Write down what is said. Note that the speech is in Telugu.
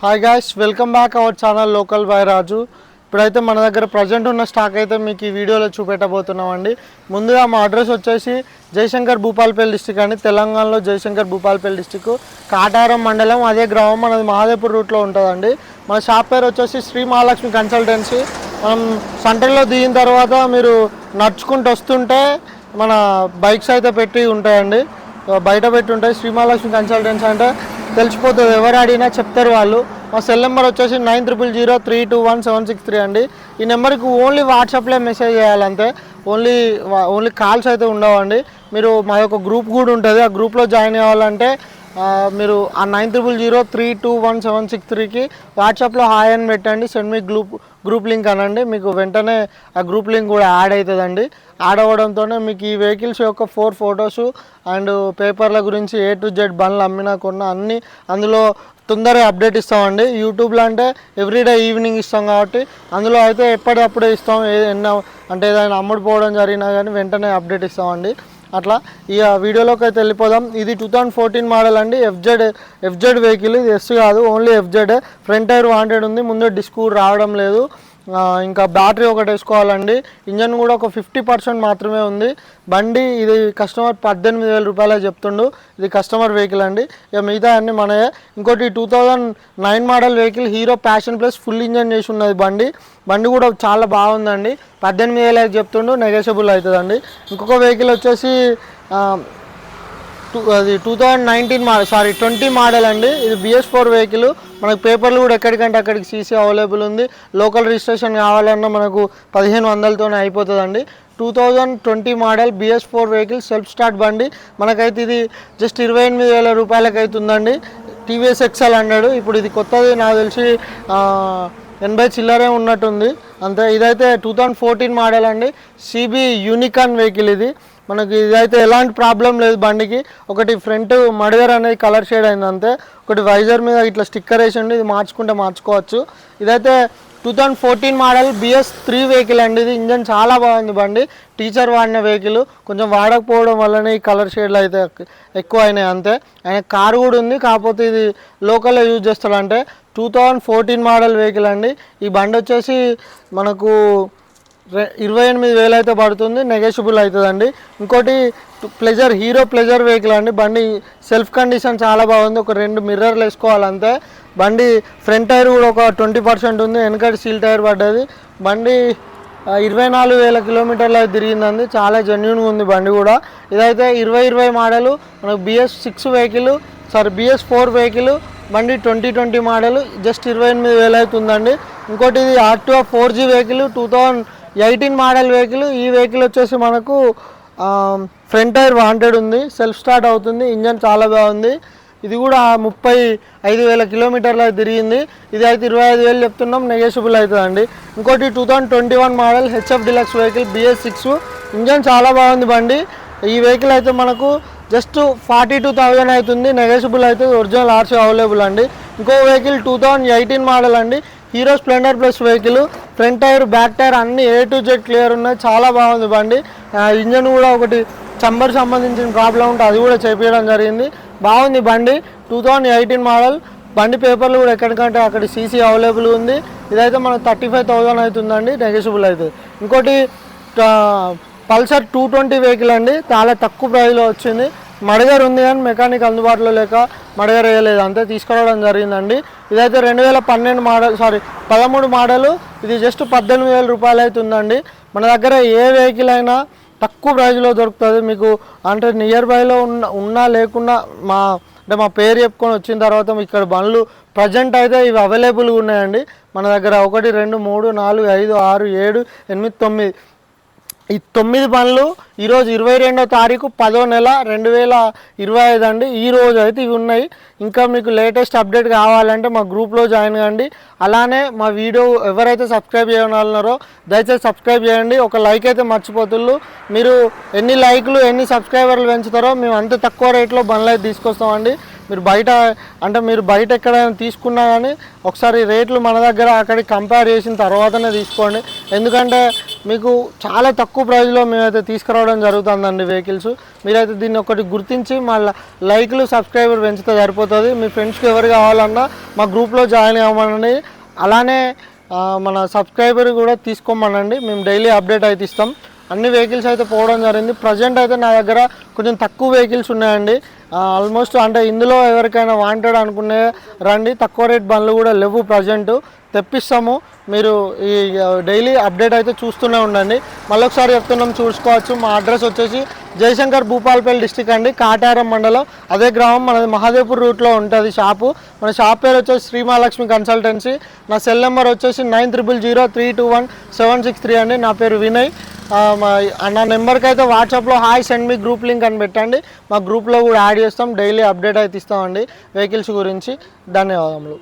Hi guys welcome back our channel local by Raju ఇప్పుడైతే మన దగ్గర ప్రజెంట్ ఉన్న స్టాక్ అయితే మీకు ఈ వీడియోలో చూపెట్టబోతున్నామండి. ముందుగా మా అడ్రస్ వచ్చేసి జయశంకర్ భూపాల్పల్లి డిస్టిక్ అండి. తెలంగాణలో జయశంకర్ భూపాల్పల్లి డిస్టిక్ కాటారం మండలం అదే గ్రామం మనది మహాదేపూర్ రూట్లో ఉంటుందండి. మన షాప్ పేరు వచ్చేసి శ్రీ మహాలక్ష్మి కన్సల్టెన్సీ మనం సెంటర్లో దిగిన తర్వాత మీరు నడుచుకుంటూ వస్తుంటే మన బైక్స్ అయితే పెట్టి ఉంటాయండి. బయట పెట్టి ఉంటాయి. శ్రీ మహాలక్ష్మి కన్సల్టెన్సీ అంటే తెలిసిపోతుంది ఎవరు అడిగినా చెప్తారు వాళ్ళు. మా సెల్ నెంబర్ వచ్చేసి nine triple zero three two one seven six three అండి. ఈ నెంబర్కి ఓన్లీ వాట్సాప్లో మెసేజ్ చేయాలంతే. ఓన్లీ ఓన్లీ కాల్స్ అయితే ఉండవండి. మీరు మా యొక్క గ్రూప్ కూడా ఉంటుంది. ఆ గ్రూప్లో జాయిన్ అవ్వాలంటే మీరు ఆ nine triple zero three two one seven six త్రీకి వాట్సాప్లో హాయ్ అని పెట్టండి సెండ్ మీ గ్రూప్ గ్రూప్ లింక్ అనండి. మీకు వెంటనే ఆ గ్రూప్ లింక్ కూడా యాడ్ అవుతుందండి. యాడ్ అవ్వడంతోనే మీకు ఈ వెహికల్స్ యొక్క ఫోర్ ఫొటోస్ అండ్ పేపర్ల గురించి ఏ టు జెడ్ బండ్లు అమ్మినా కొన్న అన్నీ అందులో తొందరగా అప్డేట్ ఇస్తామండి. యూట్యూబ్లో అంటే ఎవ్రీడే ఈవినింగ్ ఇస్తాం కాబట్టి అందులో అయితే ఎప్పటికప్పుడే ఇస్తాం. ఏ అంటే ఏదైనా అమ్ముడుపోవడం జరిగినా కానీ వెంటనే అప్డేట్ ఇస్తామండి. అట్లా ఈ వీడియోలోకి అయితే వెళ్ళిపోదాం. ఇది టూ థౌజండ్ ఫోర్టీన్ మోడల్ అండి. ఎఫ్జెడ్ ఎఫ్జెడ్ వెహికల్ ఇది ఎస్ కాదు only FZ front tyre wanted ఉంది. ముందు డిస్క్ రావడం లేదు. ఇంకా బ్యాటరీ ఒకటి వేసుకోవాలండి. ఇంజన్ కూడా ఒక ఫిఫ్టీ పర్సెంట్ మాత్రమే ఉంది. బండి ఇది కస్టమర్ పద్దెనిమిది వేల రూపాయలే చెప్తుండు. ఇది కస్టమర్ వెహికల్ అండి. ఇక మిగతా అన్ని మనయే. ఇంకోటి two thousand nine model vehicle Hero Passion plus full engine చేసి ఉన్నది బండి. బండి కూడా చాలా బాగుందండి. పద్దెనిమిది వేలకి చెప్తుండు నెగోషియబుల్ అవుతుందండి. ఇంకొక వెహికల్ వచ్చేసి టూ అది two thousand nineteen model sorry twenty model అండి. ఇది బిఎస్ ఫోర్ వెహికల్ మనకు పేపర్లు కూడా ఎక్కడికంటే అక్కడికి సీసీ అవైలబుల్ ఉంది. లోకల్ రిజిస్ట్రేషన్ కావాలన్నా మనకు పదిహేను వందలతోనే అయిపోతుందండి. Two thousand twenty model BS four vehicle self start బండి. మనకైతే ఇది జస్ట్ ఇరవై ఎనిమిది వేల రూపాయలకి అవుతుందండి టీవీఎస్ ఎక్సెల్ హండ్రెడ్ ఇప్పుడు ఇది కొత్తది నాకు తెలిసి ఎనభై చిల్లరే ఉన్నట్టుంది. అంతే ఇదైతే టూ థౌజండ్ ఫోర్టీన్ మోడల్ అండి. సిబి యూనికాన్ వెహికల్ ఇది. మనకి ఇదైతే ఎలాంటి ప్రాబ్లం లేదు బండికి. ఒకటి ఫ్రంట్ మడిగర్ అనేది కలర్ షేడ్ అయింది అంతే. ఒకటి వైజర్ మీద ఇట్లా స్టిక్కర్ వేసి ఉండి ఇది మార్చుకుంటే మార్చుకోవచ్చు. ఇదైతే two thousand fourteen model BS three vehicle అండి ఇది. ఇంజన్ చాలా బాగుంది బండి. టీచర్ వాడిన వెహికల్ కొంచెం వాడకపోవడం వల్లనే ఈ కలర్ షేడ్లు అయితే ఎక్కువ అయినాయి అంతే. ఆయన కారు కూడా ఉంది. కాకపోతే ఇది లోకల్లో యూజ్ చేస్తాడంటే two thousand fourteen model vehicle అండి. ఈ బండి వచ్చేసి మనకు ఇరవై ఎనిమిది వేలు అయితే పడుతుంది నెగోషియబుల్ అవుతుందండి ఇంకోటి ప్లెజర్ హీరో ప్లెజర్ వెహికల్ అండి. బండి సెల్ఫ్ కండిషన్ చాలా బాగుంది. ఒక రెండు మిర్రర్లు వేసుకోవాలంతే బండి ఫ్రంట్ టైర్ కూడా ఒక ట్వంటీ పర్సెంట్ ఉంది. వెనకటి సీల్ టైర్ పడ్డది. బండి ఇరవై నాలుగు వేల కిలోమీటర్లు అయితే తిరిగిందండి. చాలా జెన్యున్గా ఉంది బండి కూడా. ఇదైతే ఇరవై ఇరవై మోడలు మనకు BS six vehicle sorry BS four vehicle బండి ట్వంటీ ట్వంటీ మోడల్ జస్ట్ ఇరవై ఎనిమిది వేలు అవుతుందండి. ఇంకోటి ఇది RTO four G vehicle two thousand eighteen model vehicle ఈ వెహికల్ వచ్చేసి మనకు ఫ్రంట్ టైర్ వాంటెడ్ ఉంది సెల్ఫ్ స్టార్ట్ అవుతుంది ఇంజన్ చాలా బాగుంది. ఇది కూడా ముప్పై ఐదు వేల కిలోమీటర్లు తిరిగింది. ఇది అయితే ఇరవై ఐదు వేలు చెప్తున్నాం నెగోషియబుల్ అవుతుందండి. ఇంకోటి two thousand twenty one model HF Deluxe vehicle BS six. Engine చాలా బాగుంది బండి. ఈ వెహికల్ అయితే మనకు జస్ట్ ఫార్టీ టూ థౌజండ్ అవుతుంది నెగోషియబుల్ అయితే ఒరిజినల్ ఆర్సీ అవైలబుల్ అండి. ఇంకో vehicle two thousand eighteen model అండి. Hero Splendor plus vehicle front tyre back tyre అన్ని ఏ టు జెడ్ క్లియర్ ఉన్నాయి. చాలా బాగుంది బండి. ఇంజన్ కూడా ఒకటి చంబర్ సంబంధించిన ప్రాబ్లం ఉంటే అది కూడా చేపించడం జరిగింది. బాగుంది బండి. టూ థౌజండ్ ఎయిటీన్ మోడల్ బండి పేపర్లు కూడా ఎక్కడికంటే అక్కడ సీసీ అవైలబుల్ ఉంది. ఇదైతే మనకు థర్టీ ఫైవ్ థౌజండ్ అవుతుందండి నెగోషియబుల్ అవుతుంది ఇంకోటి పల్సర్ టూ ట్వంటీ వెహికల్ అండి. చాలా తక్కువ ప్రైస్లో వచ్చింది. మడగర్ ఉంది కానీ మెకానిక్ అందుబాటులో లేక మడగర్ వేయలేదు. అంతే తీసుకురావడం జరిగిందండి. ఇదైతే రెండు వేల పన్నెండు మోడల్ సారీ పదమూడు మోడలు. ఇది జస్ట్ పద్దెనిమిది వేల రూపాయలు అవుతుందండి. మన దగ్గర ఏ వెహికల్ అయినా తక్కువ ప్రైజ్లో దొరుకుతుంది. మీకు అంటే నియర్ బైలో ఉన్న ఉన్నా లేకున్నా మా అంటే మా పేరు చెప్పుకొని వచ్చిన తర్వాత ఇక్కడ బండ్లు ప్రజెంట్ అయితే ఇవి అవైలబుల్గా ఉన్నాయండి. మన దగ్గర ఒకటి రెండు మూడు నాలుగు ఐదు ఆరు ఏడు ఎనిమిది తొమ్మిది ఈ తొమ్మిది పనులు ఈరోజు ఇరవై రెండో తారీఖు పదో నెల రెండు వేల ఇరవై ఐదు అండి. ఈ రోజు అయితే ఇవి ఉన్నాయి. ఇంకా మీకు లేటెస్ట్ అప్డేట్ కావాలంటే మా గ్రూప్లో జాయిన్ కండి. అలానే మా వీడియో ఎవరైతే సబ్స్క్రైబ్ చేయాలన్నారో దయచేసి సబ్స్క్రైబ్ చేయండి. ఒక లైక్ అయితే మర్చిపోతుళ్ళు. మీరు ఎన్ని లైక్లు ఎన్ని సబ్స్క్రైబర్లు పెంచుతారో మేము అంత తక్కువ రేట్లో బండ్లు అయితే తీసుకొస్తామండి. మీరు బయట అంటే మీరు బయట ఎక్కడైనా తీసుకున్నా కానీ ఒకసారి రేట్లు మన దగ్గర అక్కడికి కంపేర్ చేసిన తర్వాతనే తీసుకోండి. ఎందుకంటే మీకు చాలా తక్కువ ప్రైస్లో మేమైతే తీసుకురావడం జరుగుతుందండి వెహికల్స్ మీరైతే దీన్ని ఒకటి గుర్తించి మళ్ళీ లైక్లు సబ్స్క్రైబర్ పెంచితే సరిపోతుంది. మీ ఫ్రెండ్స్కి ఎవరు కావాలన్నా మా గ్రూప్లో జాయిన్ అవ్వమనండి. అలానే మన సబ్స్క్రైబర్ కూడా తీసుకోమనండి. మేము డైలీ అప్డేట్ అయితే ఇస్తాం. అన్ని వెహికల్స్ అయితే పోవడం జరిగింది. ప్రజెంట్ అయితే నా దగ్గర కొంచెం తక్కువ వెహికల్స్ ఉన్నాయండి. ఆల్మోస్ట్ అంటే ఇందులో ఎవరికైనా వాంటెడ్ అనుకునే రండి. తక్కువ రేట్ బండ్లు కూడా లేవు ప్రజెంట్. తెప్పిస్తాము. మీరు ఈ డైలీ అప్డేట్ అయితే చూస్తూనే ఉండండి. మళ్ళొకసారి చెప్తున్నాం చూసుకోవచ్చు. మా అడ్రస్ వచ్చేసి జయశంకర్ భూపాల్పల్లి డిస్టిక్ అండి. కాటారం మండలం. అదే గ్రామం మనది మహాదేవ్పూర్ రూట్లో ఉంటుంది షాపు. మన షాప్ పేరు వచ్చేసి శ్రీ మహాలక్ష్మి కన్సల్టెన్సీ. నా సెల్ నెంబర్ వచ్చేసి nine triple zero three two one seven six three అండి. నా పేరు వినయ్. అన్న మా నా నెంబర్కి అయితే వాట్సాప్లో హాయ్ సెండ్ మీ గ్రూప్ లింక్ అని పెట్టండి. మా గ్రూప్లో కూడా యాడ్ చేస్తాం. డైలీ అప్డేట్ అయితే ఇస్తామండి. వెహికల్స్ గురించి ధన్యవాదములు.